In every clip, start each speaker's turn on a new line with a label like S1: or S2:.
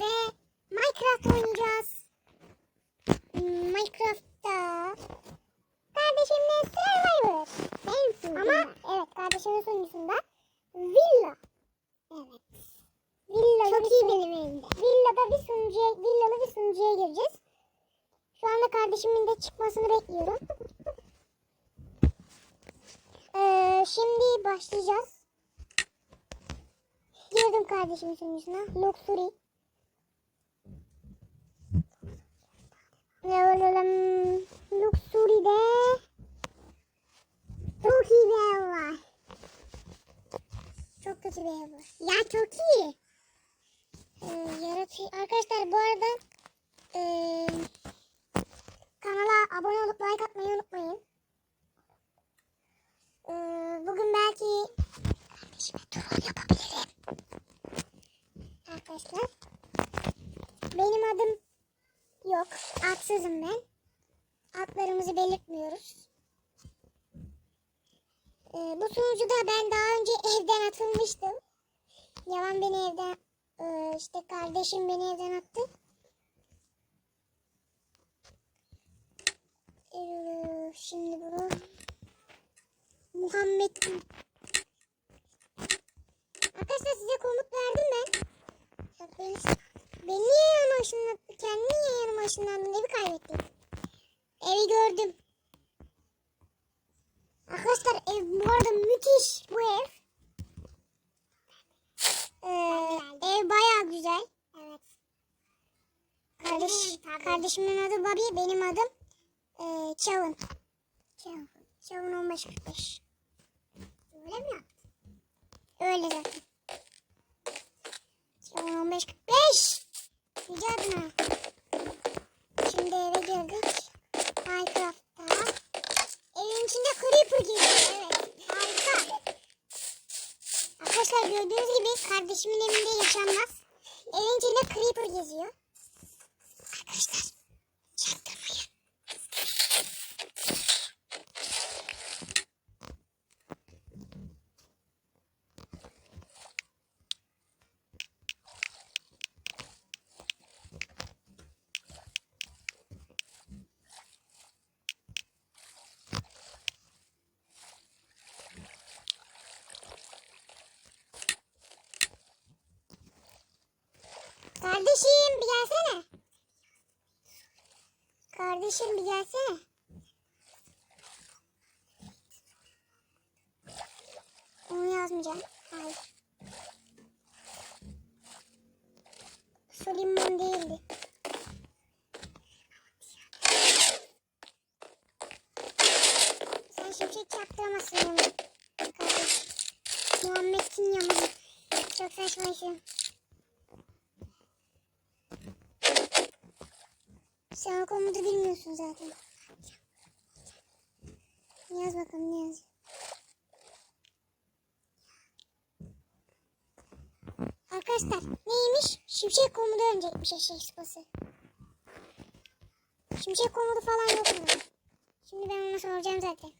S1: Ve Minecraft oynayacağız. Minecraft'ta kardeşimle Survivor. Sunucumda. Ama evet kardeşimin sunucusunda Villa. Evet. Villa Çok iyi benim evimde. Villada bir sunucuya, villalı bir sunucuya gireceğiz. Şu anda kardeşimin de çıkmasını bekliyorum. Ee, şimdi başlayacağız. Girdim kardeşimin sunucusuna. Luxury. Luxury'de çok iyi bir ev var. Çok kötü bir ev var. Ya çok iyi. Ee, yaratı... Arkadaşlar bu arada ee, kanala abone olup like atmayı unutmayın. Ee, bugün belki kardeşime troll yapabilirim. Arkadaşlar benim adım yok. Atsızım ben. Adlarımızı belirtmiyoruz. Ee, bu sunucuda ben daha önce evden atılmıştım. Yalan beni evden ee, işte kardeşim beni evden attı. Ee, şimdi bunu Muhammed Arkadaşlar size komut verdim ben. Ya beni, beni niye yanıma ışınlattı? Kendini niye yanıma ışınlandın? Evi kaybettim. Evi gördüm. Arkadaşlar ev bu arada müthiş bu ev. Ee, ev bayağı güzel. Evet. Kardeş, kardeşimin adı Bobby, benim adım ee, Çavun. Çavun. Çavun 1545. Öyle mi yaptın? Öyle zaten. Çavun 1545. Yüce adına. Şimdi eve girdik. Minecraft'ta. Evin içinde creeper geziyor. Evet. Harika. Arkadaşlar gördüğünüz gibi kardeşimin evinde yaşanmaz. Evin içinde creeper geziyor. Arkadaşlar çaktırmayın. Kardeşim bir gelsene. Kardeşim bir gelsene. Onu yazmayacağım. Hayır. Sulimon değildi. Sen şimşek çarptıramazsın yanıma. Kardeş. Muhammed'in yanıma. Çok saçma işin. Sen komutu bilmiyorsun zaten. Yaz bakalım ne yazıyor. Arkadaşlar neymiş? Şimşek komutu önecekmiş eşek sıpası. Şimşek komutu falan yok mu? Şimdi ben ona soracağım zaten.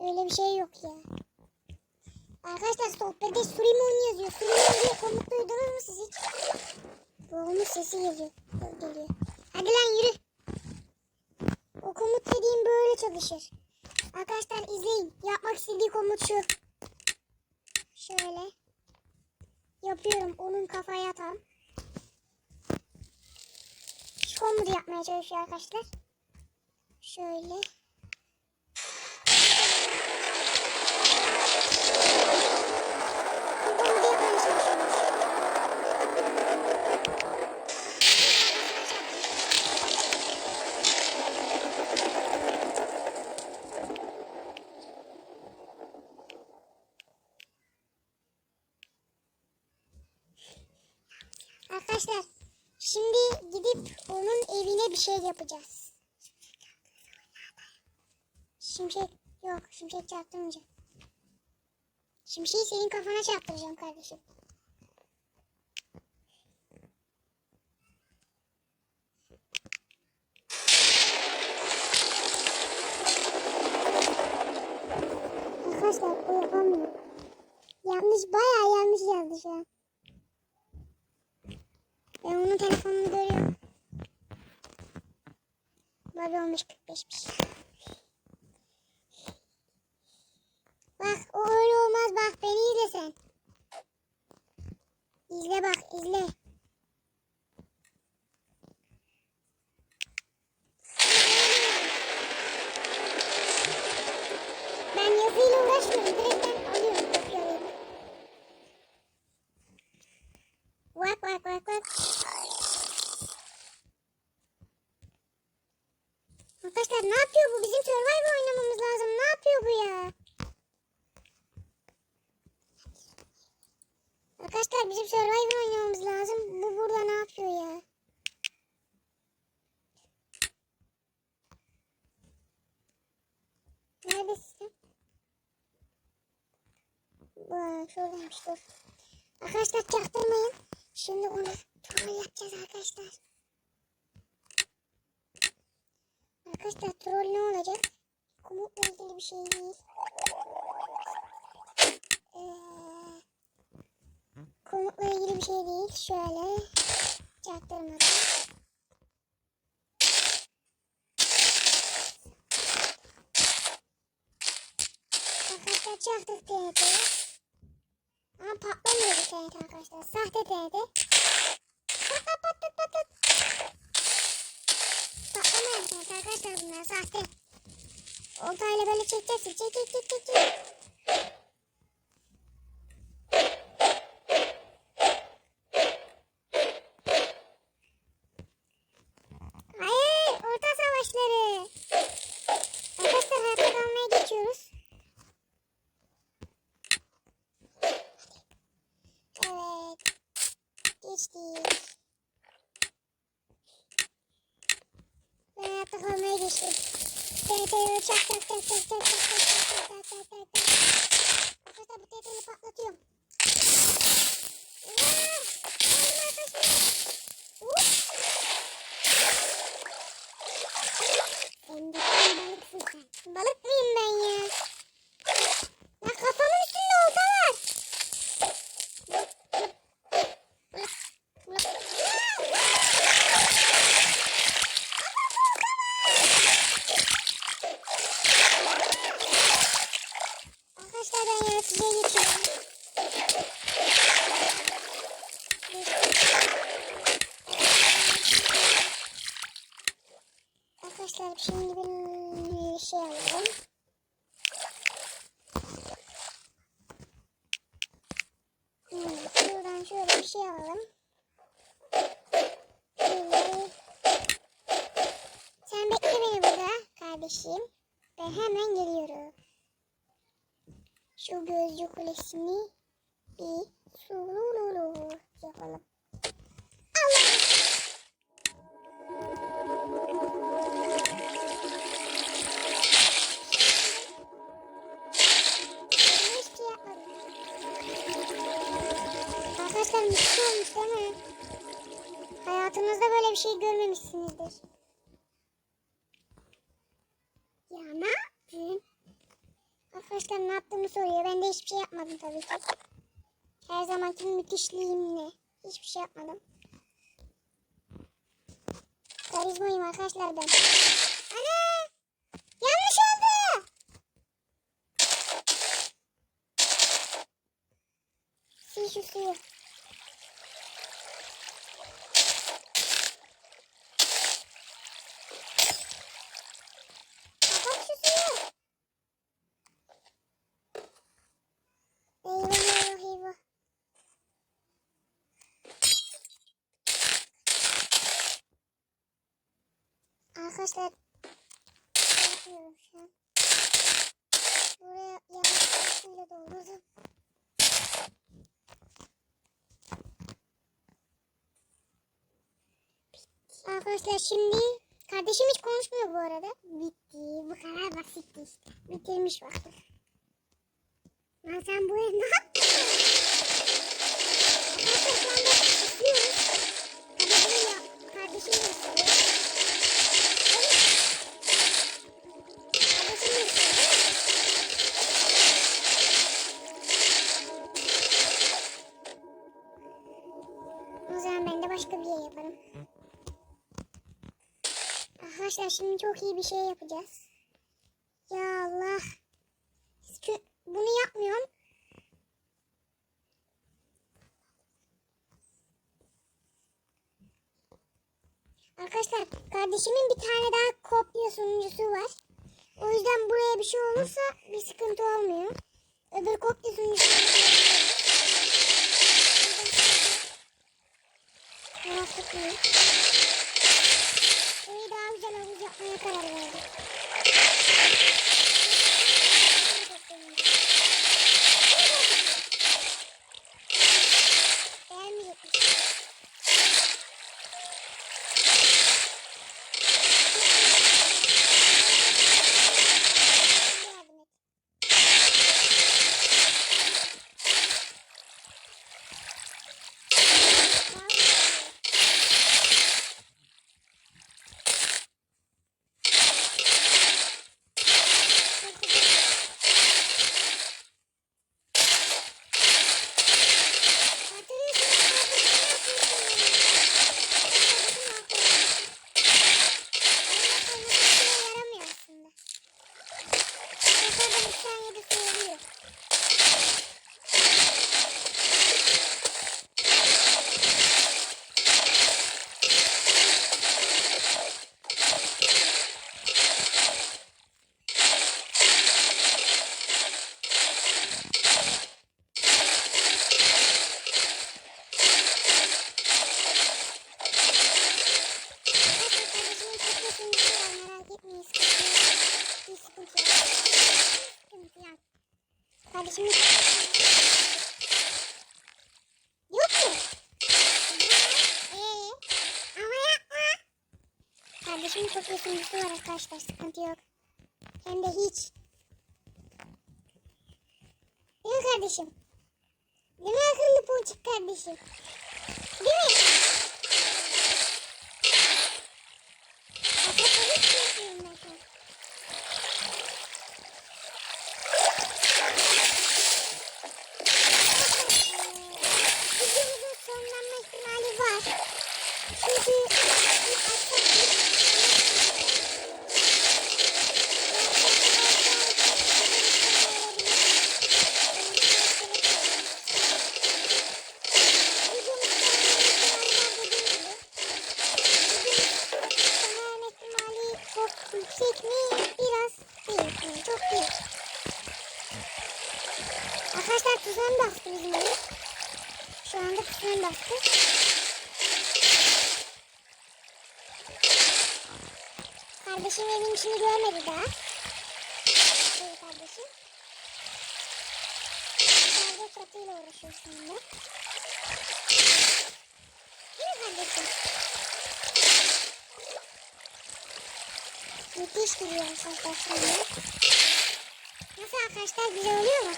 S1: Öyle bir şey yok ya. Arkadaşlar sohbette Surimon yazıyor. Surimon diye komut duydunuz mu siz hiç? Boğulmuş sesi geliyor. geliyor. Hadi lan yürü. O komut dediğim böyle çalışır. Arkadaşlar izleyin. Yapmak istediği komut şu. Şöyle. Yapıyorum. Onun kafaya tam. Şu komutu yapmaya çalışıyor arkadaşlar. Şöyle. Bu komutu yapmaya çalışıyormuş. Arkadaşlar şimdi gidip onun evine bir şey yapacağız. Şimşek yok şimşek çarptırmayacağım. Şimşeği senin kafana çarptıracağım kardeşim. Bobby 15.45'miş. Bak o öyle olmaz bak beni izle sen. İzle bak izle. Arkadaşlar ne yapıyor bu? Bizim Survivor oynamamız lazım. Ne yapıyor bu ya? Arkadaşlar bizim Survivor oynamamız lazım. Bu burada ne yapıyor ya? Neredesin? Aa, şuradaymış dur. Arkadaşlar çaktırmayın. Şimdi onu troll yapacağız arkadaşlar. Arkadaşlar troll ne olacak? Komutla ilgili bir şey değil. Ee, komutla ilgili bir şey değil. Şöyle çaktırmadan. Arkadaşlar çaktık TNT'yi. Ama patlamıyor bu TNT arkadaşlar. Sahte TNT. Patlat patlat arkadaşlar bunlar sahte. Oltayla böyle çekeceksin. Çek çek çek çek çek. Orta savaşları. Arkadaşlar hayatta kalmaya geçiyoruz. Evet. Geçtik. Çak çak çak çak çak çak. Arkadaşlar bu TNT'yi patlatıyorum. Aa, öldüm arkadaşlar. Hop. Sen de sen balıksın sen. Balık mıyım ben ya? Ya kafamın üstünde olta var. Arkadaşlar ben yaratıcıya geçiyorum. Arkadaşlar şimdi bir şey alalım. Hmm, şuradan şöyle bir şey alalım. Şöyle. Sen bekle beni burada kardeşim. Ben hemen geliyorum. Şu gözcü kulesini bir sululu yapalım. Arkadaşlar olmuş değil mi? Hayatınızda böyle bir şey görmemişsinizdir. Ya ne yaptın? Arkadaşlar ne yaptığımı soruyor. Ben de hiçbir şey yapmadım tabii ki. Her zamanki müthişliğimle. Hiçbir şey yapmadım. Karizmayım arkadaşlar ben. Ana! Yanlış oldu! Sil şu suyu. Kapat şu suyu. Eyvah eyvah eyvah. Arkadaşlar. Buraya yavaş suyla doldurdum. Arkadaşlar şimdi kardeşim hiç konuşmuyor bu arada. Bitti. Bu kadar basitti işte. Bitirmiş baktık. Lan sen bu ev ne yaptın? Arkadaşlar şu anda istiyoruz. Kardeşim istiyor. Arkadaşlar şimdi çok iyi bir şey yapacağız. Ya Allah. Bunu yapmıyorum. Arkadaşlar kardeşimin bir tane daha kopya sunucusu var. O yüzden buraya bir şey olursa bir sıkıntı olmuyor. Öbür kopya sunucusu Merak etmeyin. Burayı daha güzel havuz yapmaya karar verdim. Beğenmeyecekmiş. 97 seviyor. Kardeşim Yok mu? Ee, ama yapma. Kardeşimin çok sunucusu var arkadaşlar. Sıkıntı yok. Hem de hiç. Değil kardeşim? Değil mi akıllı ponçik kardeşim? Mi? Biraz değil. Yani çok değil. Arkadaşlar tuzağını bastı bizim ev. Şu anda tuzağını bastı. Kardeşim evin içini görmedi daha. Şey kardeşim. Sadece çatıyla uğraşıyor anda. Değil mi kardeşim? Müthiş duruyor arkadaşlar. Nasıl arkadaşlar güzel oluyor mu?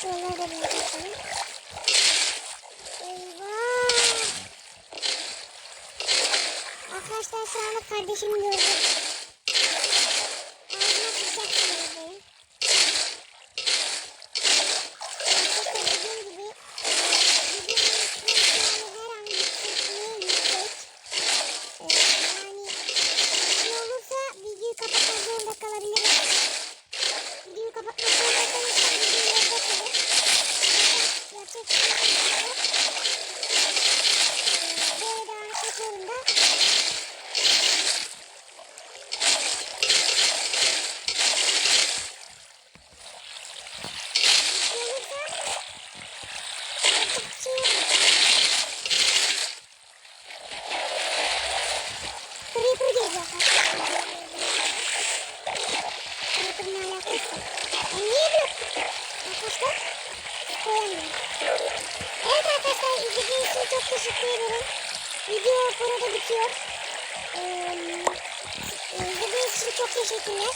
S1: Şuraları da bir yapalım. Eyvah! Arkadaşlar şu anda kardeşimi gördüm. Ağzına sıçacak sanırım. Arkadaşlar dediğim gibi videonun üstüne her an yüksekliği yüksek. Ee, yani ne olursa videoyu kapatmak zorunda kalabilirim. Videoyu kapatmak zorunda kalırsam videoyu orada kalır. Yapacak bir şey yok. Ee, Böyle devam etmek zorunda. Olursa yapacak bir şey yok. Creeper geliyor. Creeper'ın alakası. Ben niye blok arkadaşlar koyamıyorum. Evet arkadaşlar izlediğiniz için çok teşekkür ederim. Video burada bitiyor. Ee, izlediğiniz için çok teşekkürler.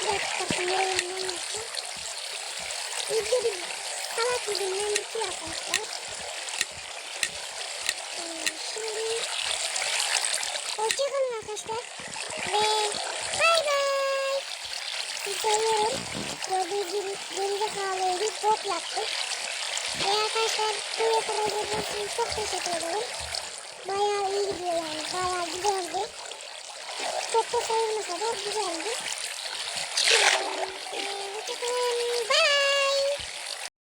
S1: Bir dakika kamerayı yapacağım. Video bir salak yüzünden bitiyor arkadaşlar. Ee, şimdi Hoşçakalın arkadaşlar. Ve bay bay. Sizi seviyorum. Gördüğünüz gibi gerizekalı bir bot yaptık. Eğer arkadaşlar kadar izlediğiniz için çok teşekkür ederim. Bayağı iyi gidiyor yani. Bayağı güzeldi. Çok da sayılmasa da güzeldi.